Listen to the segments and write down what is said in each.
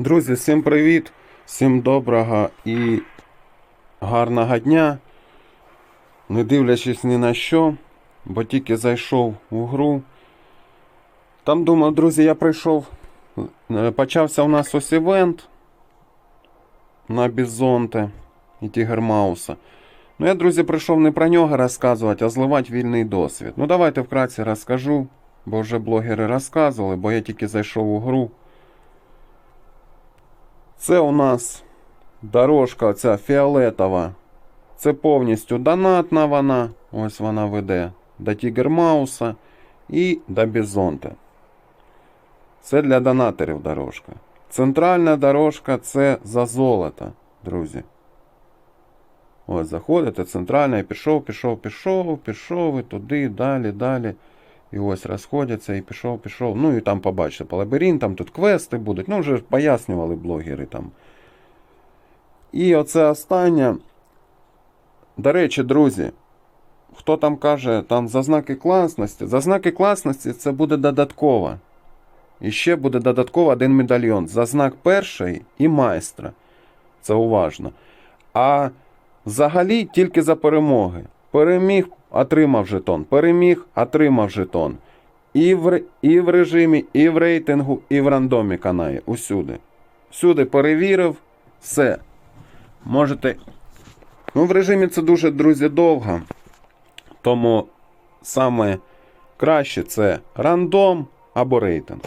Друзі, всім привіт! Всім доброго і гарного дня. Не дивлячись ні на що, бо тільки зайшов у гру. Там думав, друзі, я прийшов. е, Почався у нас ось івент на Бізонте і Тігермауса. Ну, я, друзі, прийшов не про нього розказувати, а зливати вільний досвід. Ну, давайте вкратце розкажу, бо вже блогери розказували, бо я тільки зайшов у гру. Це у нас дорожка ця фіолетова. Це повністю донатна вона. Ось вона веде до Тігермауса і до Бізонта. Це для донаторів дорожка. Центральна дорожка це за золото, друзі. Ось заходите, центральна, і пішов, пішов, пішов, пішов, і туди, далі, далі. І ось розходяться, і пішов, пішов. Ну і там побачите по лабіринтам, тут квести будуть. Ну, вже пояснювали блогери там. І оце останнє. До речі, друзі, хто там каже, там за знаки класності. За знаки класності це буде додатково. І ще буде додатково один медальйон. За знак перший і майстра. Це уважно. А взагалі тільки за перемоги. Переміг, отримав жетон. Переміг, отримав жетон. І в, і в режимі, і в рейтингу, і в рандомі канає. Усюди. Всюди перевірив, все. Можете. Ну, в режимі це дуже, друзі, довго. Тому саме краще це рандом або рейтинг.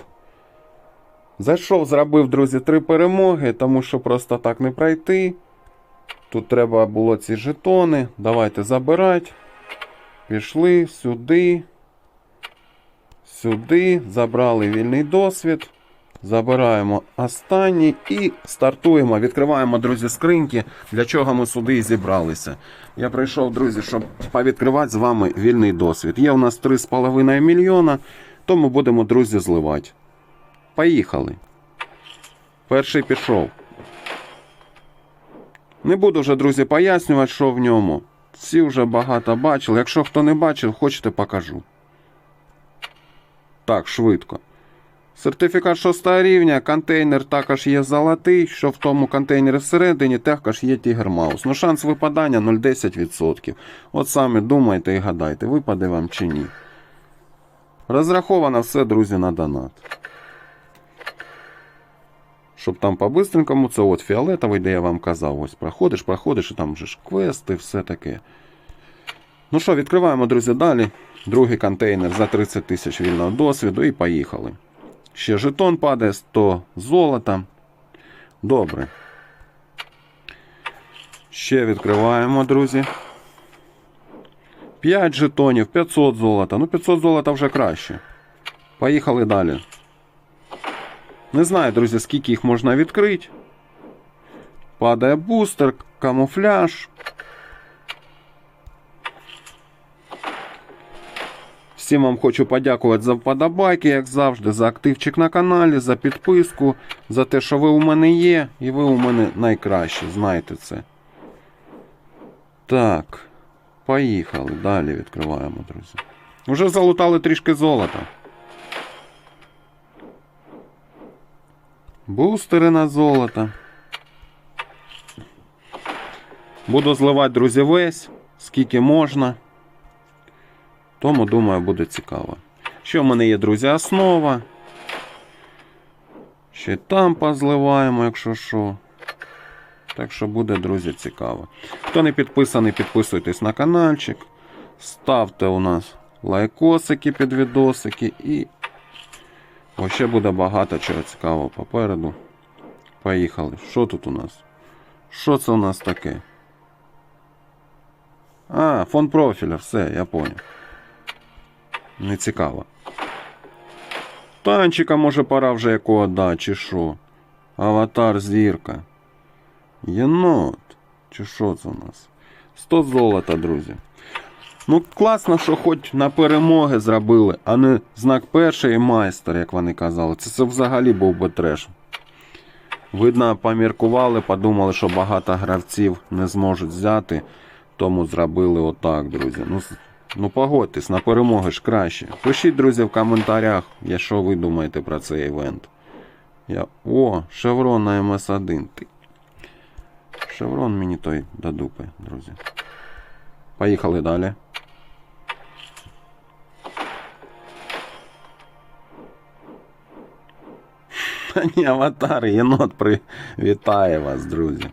Зайшов, зробив, друзі, три перемоги, тому що просто так не пройти. Тут треба було ці жетони. Давайте забирати. Пішли сюди. Сюди. Забрали вільний досвід. Забираємо останній і стартуємо. Відкриваємо, друзі, скриньки. Для чого ми сюди і зібралися. Я прийшов, друзі, щоб повідкривати з вами вільний досвід. Є у нас 3,5 мільйона, тому будемо, друзі, зливати. Поїхали. Перший пішов. Не буду вже, друзі, пояснювати, що в ньому. Всі вже багато бачили. Якщо хто не бачив, хочете покажу. Так, швидко. Сертифікат 6 рівня, контейнер також є золотий, що в тому контейнері всередині також є Тігермаус. Ну, шанс випадання 0,10%. От самі думайте і гадайте, випаде вам чи ні. Розраховано все, друзі, на донат. Щоб там по-бистренькому, це от фіолетовий, де я вам казав. Ось проходиш, проходиш, і там вже ж квести, все таке. Ну що, відкриваємо, друзі, далі. Другий контейнер за 30 тисяч вільного досвіду і поїхали. Ще жетон падає 100 золота. Добре. Ще відкриваємо, друзі. 5 жетонів, 500 золота. Ну, 500 золота вже краще. Поїхали далі. Не знаю, друзі, скільки їх можна відкрити. Падає бустер, камуфляж. Всім вам хочу подякувати за вподобайки, як завжди, за активчик на каналі, за підписку, за те, що ви у мене є, і ви у мене найкращі, знаєте це. Так, поїхали. Далі відкриваємо, друзі. Уже залутали трішки золота. Бустери на золото. Буду зливати, друзі, весь, скільки можна. Тому, думаю, буде цікаво. Що в мене є, друзі, основа. Ще там позливаємо, якщо що. Так що буде, друзі, цікаво. Хто не підписаний, підписуйтесь на каналчик. Ставте у нас лайкосики під відосики і Ось ще буде багато чого цікавого попереду. Поїхали. Що тут у нас? Що це у нас таке? А, фон профіля, все, я понял. Не цікаво. Танчика, може, пора вже якого дати, чи що? Аватар зірка. Єнот. Чи що це у нас? 100 золота, друзі. Ну, класно, що хоч на перемоги зробили, а не знак перший і майстер, як вони казали. Це, це взагалі був би треш. Видно, поміркували, подумали, що багато гравців не зможуть взяти, тому зробили отак, друзі. Ну, ну погодьтесь, на перемоги ж краще. Пишіть, друзі, в коментарях, що ви думаєте про цей івент. Я... О, шеврон на МС1. Ти. Шеврон мені той додупи, друзі. Поїхали далі. Та ні, аватар, єнот привітає вас, друзі.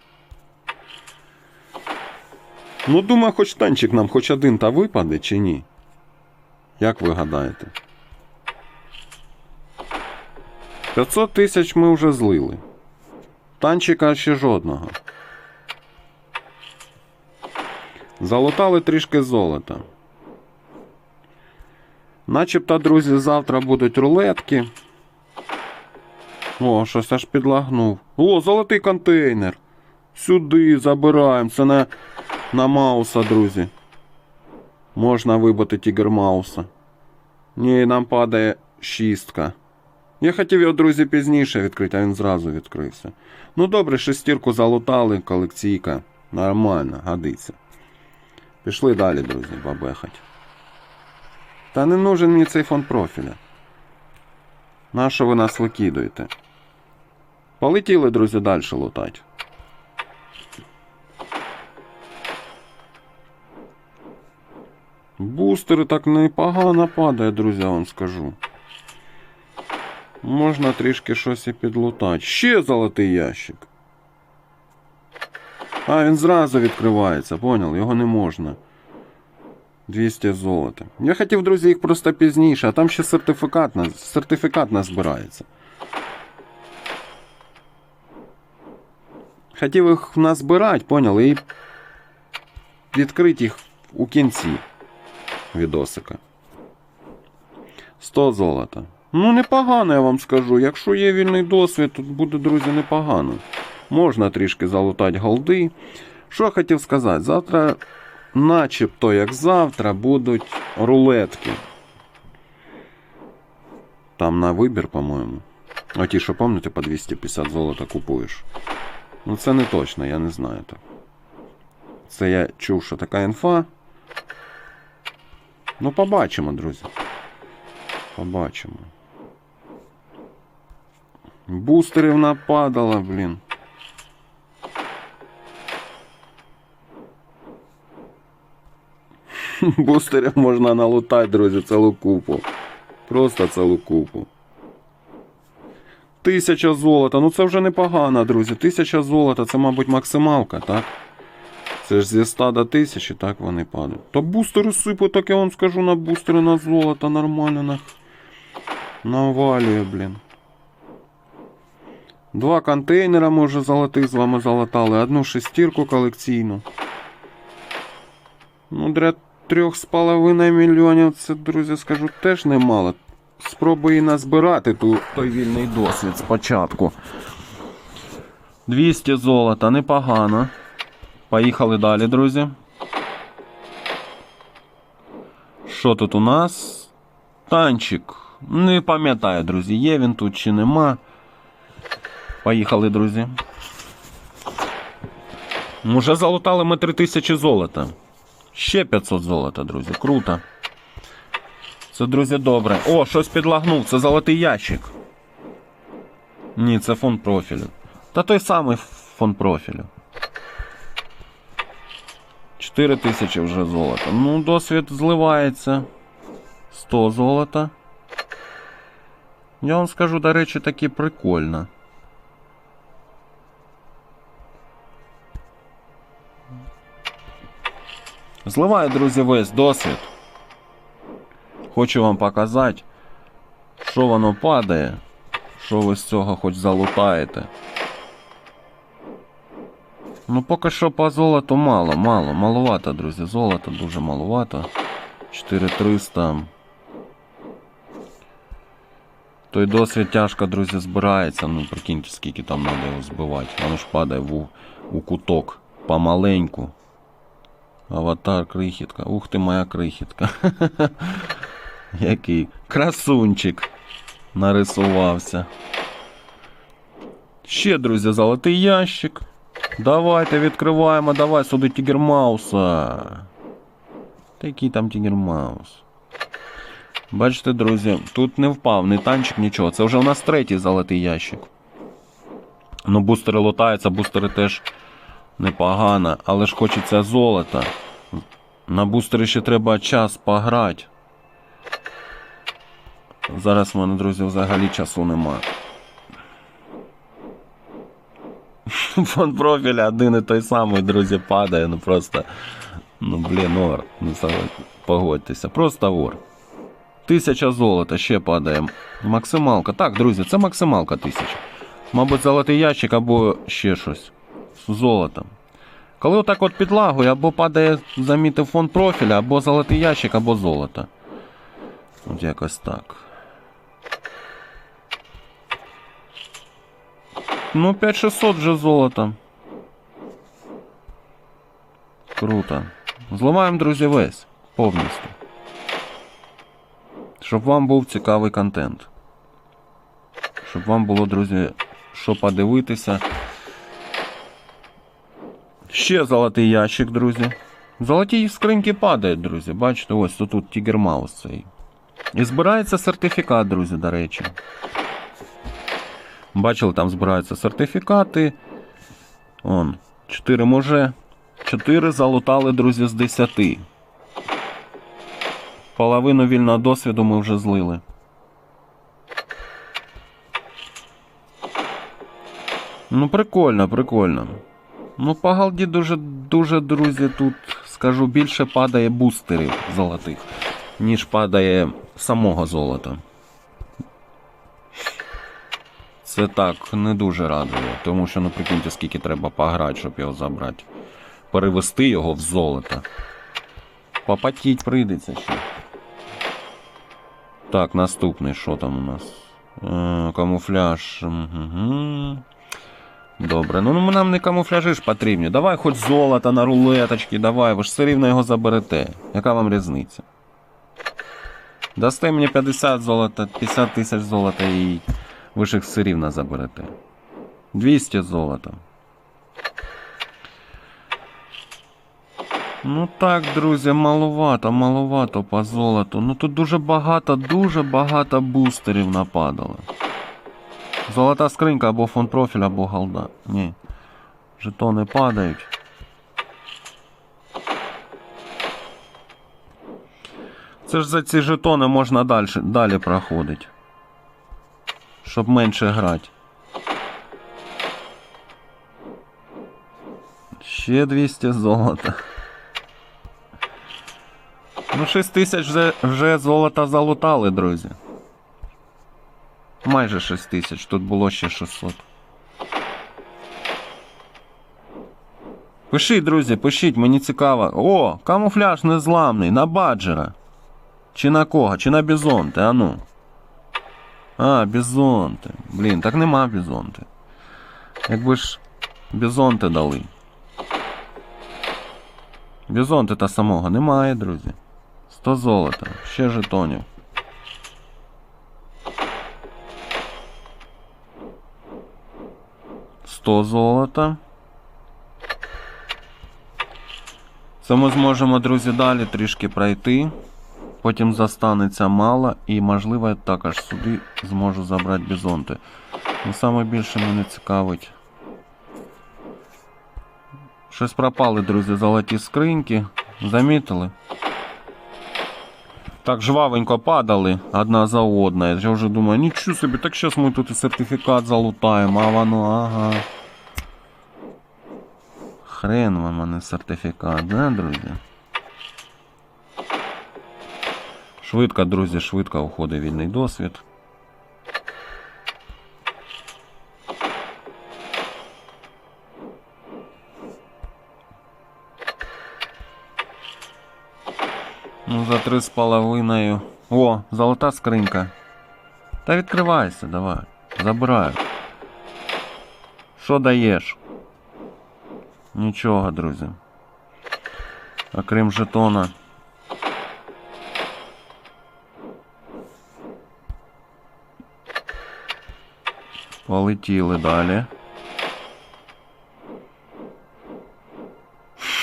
Ну, думаю, хоч танчик нам хоч один та випаде чи ні? Як ви гадаєте? 500 тисяч ми вже злили. Танчика ще жодного. Залутали трішки золота. Начебто, друзі, завтра будуть рулетки. О, щось аж підлагнув. О, золотий контейнер. Сюди забираємо. Це на, на Мауса, друзі. Можна вибити тігр Мауса. Ні, нам падає шістка. Я хотів його, друзі, пізніше відкрити, а він зразу відкрився. Ну добре, шестірку залутали, колекційка. Нормально, годиться. Пішли далі, друзі, бабехать. Та не нужен мені цей фон профіля. Нащо ви нас викидуєте? Полетіли, друзі, далі лутать. Бустери так непогано падає, друзі, вам скажу. Можна трішки щось і підлутати. Ще золотий ящик. А, він зразу відкривається, понял? Його не можна. 200 золота. Я хотів, друзі, їх просто пізніше, а там ще сертифікат, сертифікат назбирається. Хотів їх назбирати, поняли, і відкрити їх у кінці відосика. 100 золота. Ну, непогано, я вам скажу. Якщо є вільний досвід, тут буде, друзі, непогано. Можна трішки залутати голди. Що я хотів сказати? Завтра, начебто, як завтра, будуть рулетки. Там на вибір, по-моєму. А ті, що пам'ятаєте, по 250 золота купуєш. Ну, це не точно, я не знаю так. Це я чув, що така інфа. Ну, побачимо, друзі. Побачимо. Бустерів нападало, блін. Бустерів можна налутати, друзі, цілу купу. Просто цілу купу. Тисяча золота. Ну це вже непогано, друзі. Тисяча золота це, мабуть, максималка, так? Це ж зі 100 до 1000, так вони падають. Та бустери сипу, так я вам скажу на бустери на золото, нормально на... навалює, блін. Два контейнера ми вже золотих з вами залатали, одну шестірку колекційну. Ну, дряд 3,5 мільйонів це, друзі, скажу, теж немало. Спробуй назбирати ту, той вільний досвід спочатку. 200 золота, непогано. Поїхали далі, друзі. Що тут у нас? Танчик. Не пам'ятаю, друзі, є він тут чи нема. Поїхали, друзі. Уже залутали ми 3000 золота. Ще 500 золота, друзі. Круто. Це, друзі, добре. О, щось підлагнув. Це золотий ящик. Ні, це фон профілю. Та той самий фон профілю. 4 тисячі вже золота. Ну, досвід зливається. 100 золота. Я вам скажу, до речі, таки прикольно. Зливаю, друзі, весь досвід. Хочу вам показати, що воно падає, що ви з цього хоч залутаєте. Ну, поки що по золоту мало, мало, маловато, друзі. Золота дуже маловато. 4300. Той досвід тяжко, друзі, збирається. Ну, прикиньте, скільки там треба його збивати. Воно ж падає в, у куток помаленьку. Аватар крихітка. Ух ти моя крихітка. Який красунчик нарисувався. Ще, друзі, золотий ящик. Давайте відкриваємо, давай сюди Тігермауса. Та який там Тігермаус? Бачите, друзі, тут не впав, ні танчик, нічого. Це вже у нас третій золотий ящик. Ну, бустери лутаються, бустери теж непогано, але ж хочеться золота. На бустері ще треба час пограти. Зараз в мене, друзі, взагалі часу нема. Фон профіля один і той самий, друзі, падає, ну просто. Ну, блін, ор. Ну, погодьтеся. Просто ор. Тисяча золота ще падає. Максималка. Так, друзі, це максималка тисяча. Мабуть, золотий ящик або ще щось. З золотом. Коли отак от підлагує, або падає, замітив фон профіля, або золотий ящик, або золото. От якось так. Ну, 5600 вже золото. Круто. Зламаємо, друзі, весь. Повністю. Щоб вам був цікавий контент. Щоб вам було, друзі, що подивитися. Ще золотий ящик, друзі. Золоті скриньки падають, друзі. Бачите, ось тут, Тігер Маус цей. І збирається сертифікат, друзі, до речі. Бачили, там збираються сертифікати. Он, 4 може. 4 залутали, друзі, з 10. Половину вільного досвіду ми вже злили. Ну, прикольно, прикольно. Ну, по галді дуже, дуже, друзі, тут, скажу, більше падає бустерів золотих, ніж падає самого золота. Це так не дуже радує, тому що, ну прикиньте, скільки треба пограти, щоб його забрати. Перевести його в золото. Попотіть прийдеться ще. Так, наступний, що там у нас? Е, камуфляж. Угу. Добре, ну, ну нам не камуфляжі ж потрібні. Давай хоч золото на рулеточки, давай, ви ж все рівно його заберете. Яка вам різниця? Дасте мені 50 золота, 50 тисяч золота і ви ж їх все рівно заберете. 200 золота. Ну так, друзі, маловато, маловато по золоту. Ну тут дуже багато, дуже багато бустерів нападало. Золота скринька або фон профіль, або голда. Ні. Жетони падають. Це ж за ці жетони можна далі, далі проходити. Щоб менше грати. Ще 200 золота. Ну, 6 тисяч вже, вже золота залутали, друзі. Майже 6 тисяч, тут було ще 600. Пишіть, друзі, пишіть, мені цікаво. О, камуфляж незламний, на баджера. Чи на кого? Чи на бізонти, а ну. А, бізонти. Блін, так нема бізонти. Якби ж бізонти дали. Бізонти та самого немає, друзі. 100 золота, ще жетонів. Сто золота. Це ми зможемо, друзі, далі трішки пройти. Потім застанеться мало і, можливо, я також сюди зможу забрати бізонти. Ну, саме більше мене цікавить. Щось пропали, друзі, золоті скриньки. Замітили? Так жвавенько падали одна за одною. Я вже думаю, нічого собі, так зараз ми тут і сертифікат залутаємо, а воно, ага. Хрен вам, а не сертифікат, да, друзі? Швидко, друзі, швидко уходить вільний досвід. Ну, за три з половиною. О, золота скринька. Та відкривайся, давай. Забираю. Що даєш? Нічого, друзі. Окрім жетона. Полетіли далі.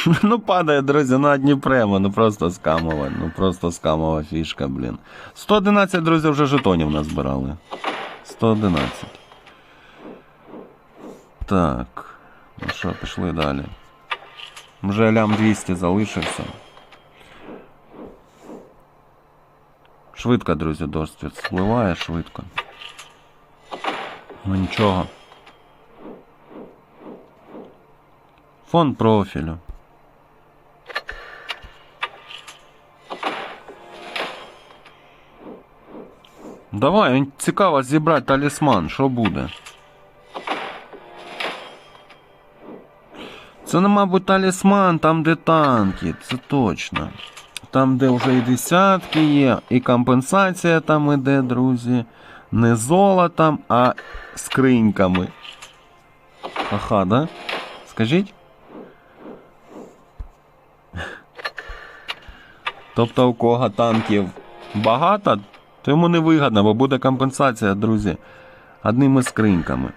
Ну, падає, друзі, на одні прямо, ну просто скамова, ну просто скамова фішка, блін. 111, друзі, вже жетонів назбирали. 111. Так. Ну що, пішли далі. Вже лям 200 залишився. Швидко, друзі, досвід спливає швидко. Ну нічого. Фон профілю. Давай, цікаво зібрати талісман, що буде. Це не, мабуть, талісман, там де танки, це точно. Там, де вже і десятки є, і компенсація там іде, друзі. Не золотом, а скриньками. Ага, да? Скажіть? Тобто у кого танків багато, то йому не вигідно, бо буде компенсація, друзі, одними скриньками.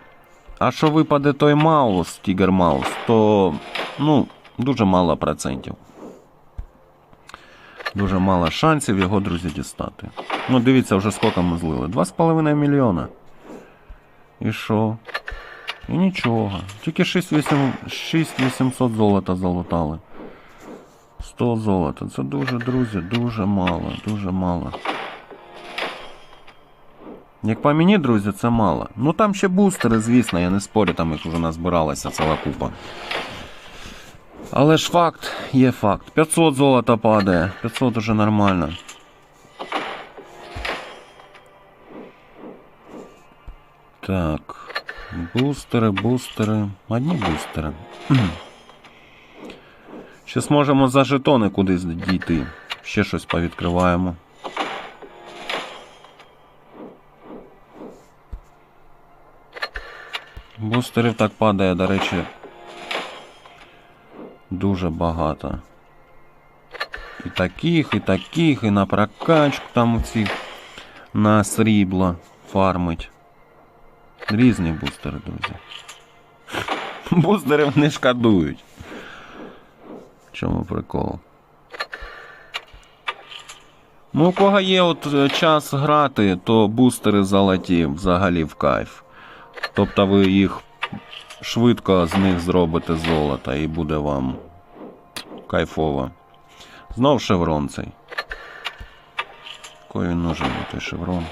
А що випаде той Маус, Тігер Маус, то ну, дуже мало процентів. Дуже мало шансів його, друзі, дістати. Ну, дивіться, вже скільки ми злили. 2,5 мільйона. І що? І нічого. Тільки 6800 золота залутали. 100 золота. Це дуже, друзі, дуже мало, дуже мало. Як по мені, друзі, це мало. Ну там ще бустери, звісно, я не спорю, там їх вже назбиралася ціла купа. Але ж факт є факт. 500 золота падає. 500 уже нормально. Так. Бустери, бустери. Одні бустери. Ще зможемо за жетони кудись дійти. Ще щось повідкриваємо. Бустерів так падає, до речі, дуже багато. І таких, і таких, і на прокачку там ці на срібло фармить. Різні бустери, друзі. Бустерів не шкодують. В чому прикол? Ну, у кого є от е, час грати, то бустери золоті взагалі в кайф. Тобто ви їх швидко з них зробите золото і буде вам кайфово. Знов шеврон цей. Кой він нужен той шеврон.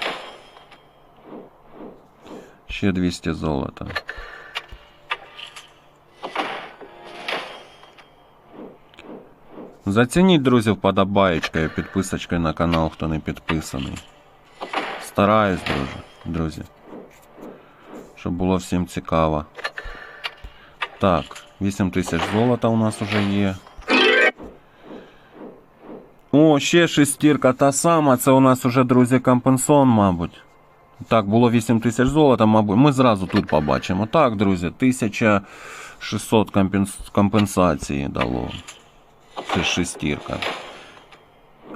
Ще 200 золота. Зацініть, друзі, вподобаєчкою, підписочкою на канал, хто не підписаний. Стараюсь, друзі. друзі. Щоб було всім цікаво. Так, 8 тисяч золота у нас вже є. О, ще шестірка та сама. Це у нас уже, друзі, компенсон, мабуть. Так, було 8 тисяч золота, мабуть. Ми зразу тут побачимо. Так, друзі, 1600 компенс... компенсації дало. Це шестірка.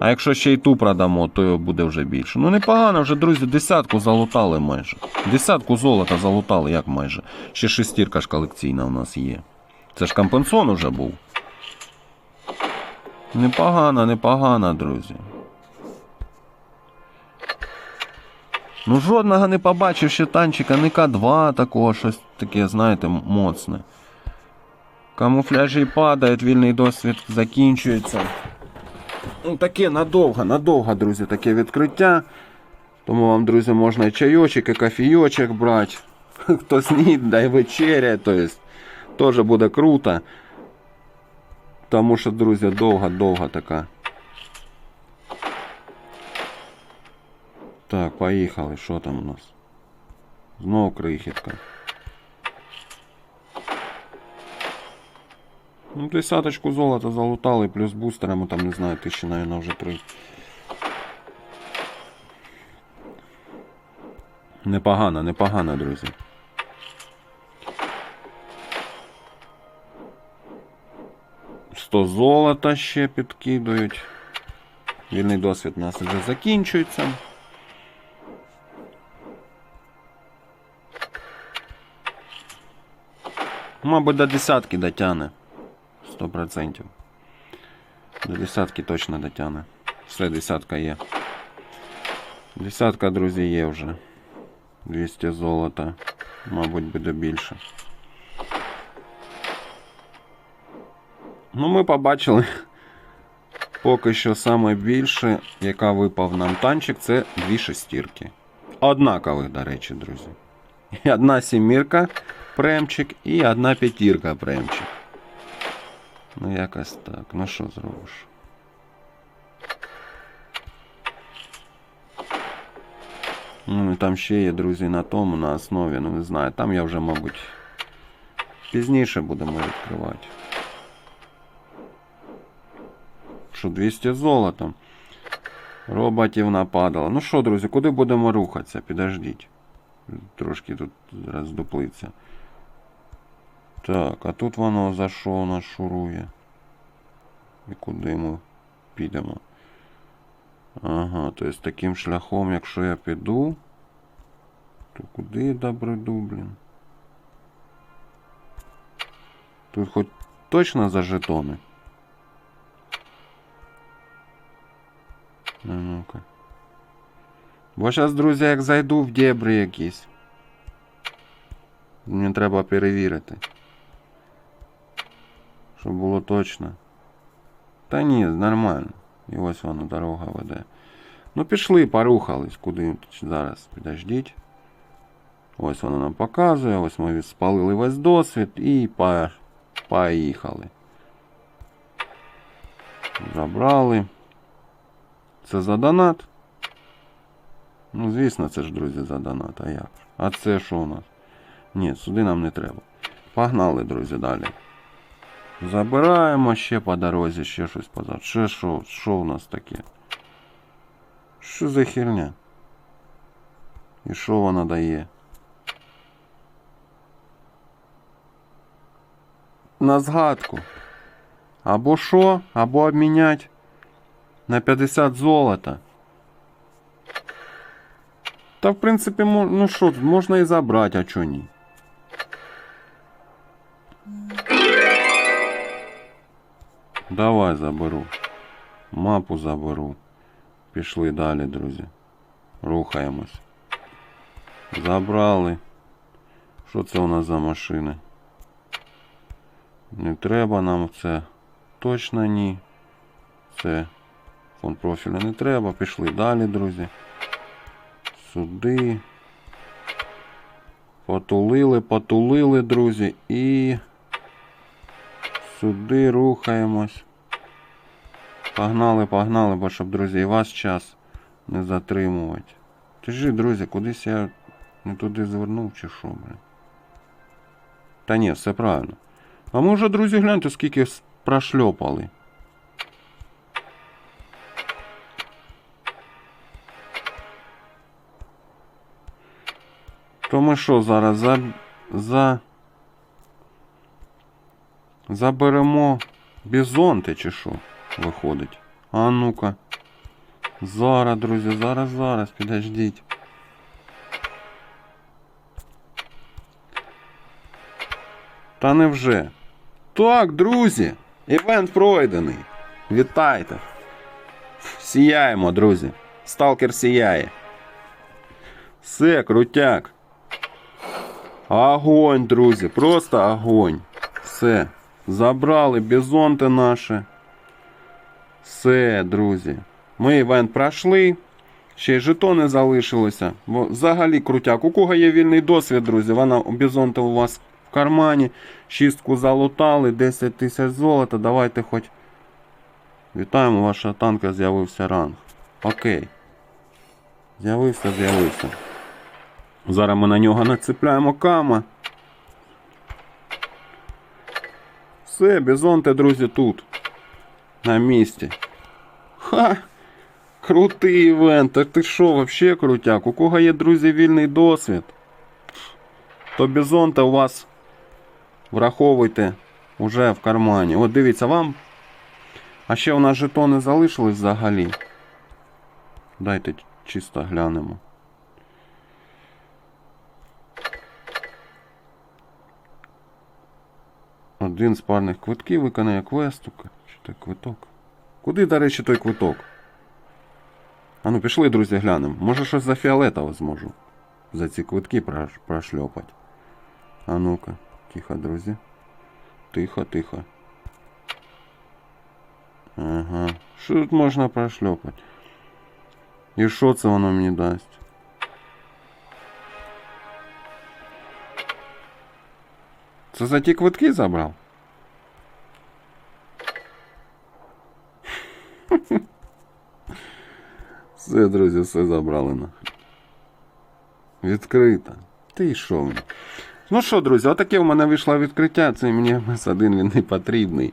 А якщо ще й ту продамо, то буде вже більше. Ну непогано вже, друзі, десятку залутали майже. Десятку золота залутали, як майже. Ще шестірка ж колекційна у нас є. Це ж компенсон уже був. Непогано, непогано, друзі. Ну, жодного не побачив ще танчика, не К2 такого, щось таке, знаєте, моцне. Камуфляжі падають, вільний досвід закінчується. Ну, таке надовго, надовго, друзі, таке відкриття. Тому вам, друзі, можна і чайочок, і кофійочок брати. Хто снідає, вечеря, то есть, теж буде круто. Тому що, друзі, довго-довго така. Так, поїхали. Що там у нас? Знову крихітка. Ну, десяточку золота залутали, плюс бустерами, там, не знаю, тисячі, наверное, вже три. Непогано, непогано, друзі. Сто золота ще підкидують. Вільний досвід у нас вже закінчується. Мабуть, до десятки дотягне. 100%. До десятки точно дотягне. Все, десятка є. Десятка, друзі, є вже. 200 золота. Мабуть, буде більше. Ну, ми побачили. Поки що саме більше, яка випав нам танчик, це дві шестірки. Однакових, до речі, друзі. Одна сімірка премчик і одна п'ятірка премчик. Ну, якось так. Ну що зробиш? Ну, і там ще є, друзі, на тому, на основі, ну не знаю. Там я вже, мабуть, пізніше будемо відкривати. Що 200 золотом. Роботів нападало. Ну що, друзі, куди будемо рухатися? Підождіть. Трошки тут роздуплиться. Так, а тут воно за що у нас шурує? І куди ми підемо? Ага, то есть таким шляхом, якщо я піду, то куди я добреду, блін? Тут хоч точно за жетони? А ну-ка. Бо зараз, друзі, як зайду в дебри якісь. Мені треба перевірити. Щоб було точно. Та ні, нормально. І ось воно дорога веде. Ну пішли, порухались, куди зараз. Підождіть. Ось воно нам показує. Ось ми спалили весь досвід і по... поїхали. Забрали. Це за донат. Ну, звісно, це ж, друзі, за донат. А як? А це що у нас? Ні, сюди нам не треба. Погнали, друзі, далі. Забираємо ще по дорозі, ще щось позад. Ще що, що у нас таке? Що за херня? І що вона дає? На згадку. Або що, або обміняти на 50 золота. Та в принципі, мо- ну що, можна і забрати, а чого ні? Давай заберу. Мапу заберу. Пішли далі, друзі. Рухаємось. Забрали. Що це у нас за машини? Не треба нам це. Точно ні. Це фон профіля не треба. Пішли далі, друзі. Сюди. Потулили, потулили, друзі. І сюди рухаємось. Погнали, погнали, бо щоб, друзі, і вас час не затримувати. Ти ж, друзі, кудись я не туди звернув чи що, блин. Та ні, все правильно. А ми вже, друзі, гляньте, скільки прошльопали. То ми що зараз за. за. Заберемо бізонти чи що виходить. А ну-ка. Зараз, друзі, зараз, зараз, підождіть. Та невже? Так, друзі, івент пройдений. Вітайте. Сіяємо, друзі. Сталкер сіяє. Все, крутяк. Огонь, друзі, просто огонь. Все. Забрали бізонти наші. Все, друзі. Ми івент пройшли. Ще й жетони залишилися. Бо взагалі крутяк. У кого є вільний досвід, друзі, вона бізонта у вас в кармані. Шістку залутали, 10 тисяч золота. Давайте хоч. Вітаємо, ваша танка з'явився ранг. Окей. З'явився, з'явився. Зараз ми на нього нацепляємо кама. Все, бізонти, друзі, тут. На місці. Ха! Крутий івент. Так ти що, вообще крутяк? У кого є, друзі, вільний досвід? То бізонта у вас враховуйте уже в кармані. От дивіться вам. А ще у нас жетони залишились взагалі. Дайте чисто глянемо. Один з парних квитків виконає квест. Чи це квиток? Куди, до речі, той квиток? А ну пішли, друзі, глянемо. Може щось за фіолетово зможу. За ці квитки прош- прошльопати. А ну-ка, тихо, друзі. Тихо, тихо. Ага. Що тут можна прошльопати? І що це воно мені дасть? Це за ті квитки забрав? Все, друзі, все забрали нахрен. Відкрита. Ти й що мені? Ну що, друзі, отаке у мене вийшло відкриття. Це мені МС-1 він не потрібний.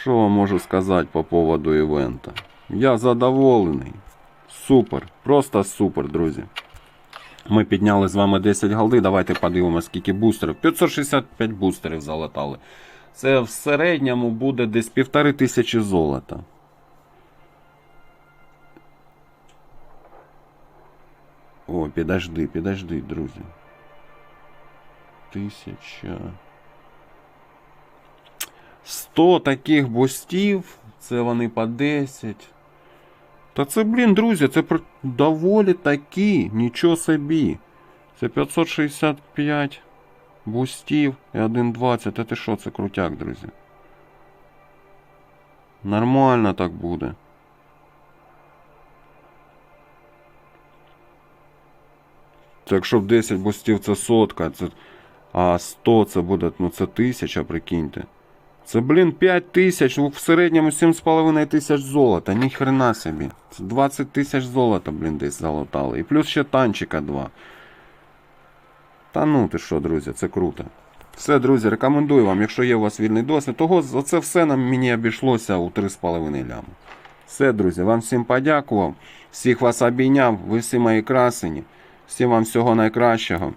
Що вам можу сказати по поводу івента? Я задоволений. Супер. Просто супер, друзі. Ми підняли з вами 10 голди. Давайте подивимося, скільки бустерів. 565 бустерів залатали. Це в середньому буде десь півтори тисячі золота. О, підожди, підожди, друзі. Тисяча. 100 таких бустів. Це вони по 10. Та це, блін, друзі, це доволі такі, нічого собі. Це 565 бустів і 1,20. Та ти що, це крутяк, друзі. Нормально так буде. Це якщо б 10 бустів це сотка, це, а 100 це буде, ну це тисяча, прикиньте. Це, блін, 5 тисяч, в середньому 7,5 тисяч золота, ні хрена собі. Це 20 тисяч золота, блін, десь залатали. І плюс ще танчика 2. Та ну ти що, друзі, це круто. Все, друзі, рекомендую вам, якщо є у вас вільний досвід, того за це все нам мені обійшлося у 3,5 лями. Все, друзі, вам всім подякував. Всіх вас обійняв, ви всі мої красені. Всім вам всього найкращого.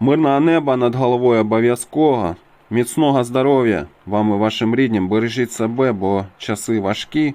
Мирного неба над головою обов'язково. Міцного здоров'я вам і вашим рідним. Бережіть себе, бо часи важкі.